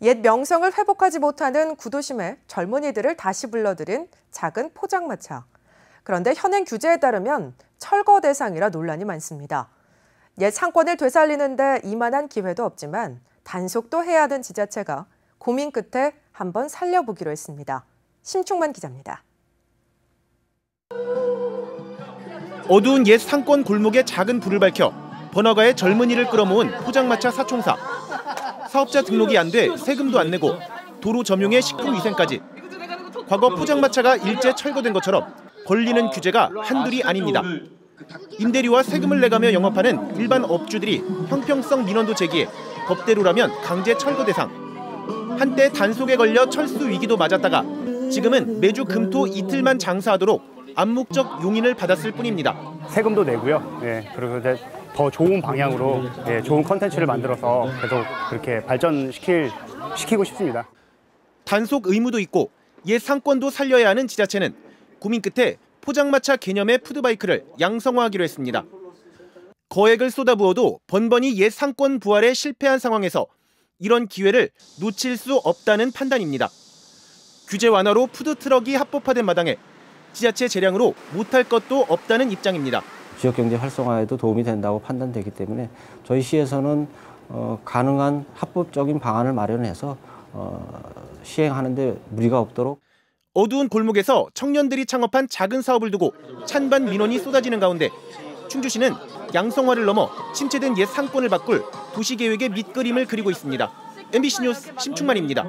옛 명성을 회복하지 못하는 구도심에 젊은이들을 다시 불러들인 작은 포장마차. 그런데 현행 규제에 따르면 철거 대상이라 논란이 많습니다. 옛 상권을 되살리는데 이만한 기회도 없지만 단속도 해야 하는 지자체가 고민 끝에 한번 살려보기로 했습니다. 심충만 기자입니다. 어두운 옛 상권 골목에 작은 불을 밝혀 번화가의 젊은이를 끌어모은 포장마차 사총사. 사업자 등록이 안 돼 세금도 안 내고 도로 점용의 식품 위생까지. 과거 포장마차가 일제 철거된 것처럼 걸리는 규제가 한둘이 아닙니다. 임대료와 세금을 내가며 영업하는 일반 업주들이 형평성 민원도 제기해 법대로라면 강제 철거 대상. 한때 단속에 걸려 철수 위기도 맞았다가 지금은 매주 금토 이틀만 장사하도록 암묵적 용인을 받았을 뿐입니다. 세금도 내고요. 예, 그리고 더 좋은 방향으로 예, 좋은 컨텐츠를 만들어서 계속 그렇게 발전시킬 시키고 싶습니다. 단속 의무도 있고 옛 상권도 살려야 하는 지자체는 고민 끝에 포장마차 개념의 푸드바이크를 양성화하기로 했습니다. 거액을 쏟아부어도 번번이 옛 상권 부활에 실패한 상황에서 이런 기회를 놓칠 수 없다는 판단입니다. 규제 완화로 푸드트럭이 합법화된 마당에 지자체 재량으로 못할 것도 없다는 입장입니다. 지역 경제 활성화에도 도움이 된다고 판단되기 때문에 저희 시에서는 어, 가능한 합법적인 방안을 마련해서 어, 시행하는 데 무리가 없도록 어두운 골목에서 청년들이 창업한 작은 사업을 두고 찬반 민원이 쏟아지는 가운데 충주시는 양성화를 넘어 침체된 옛 상권을 바꿀 도시계획의 밑그림을 그리고 있습니다. MBC 뉴스 심충만입니다.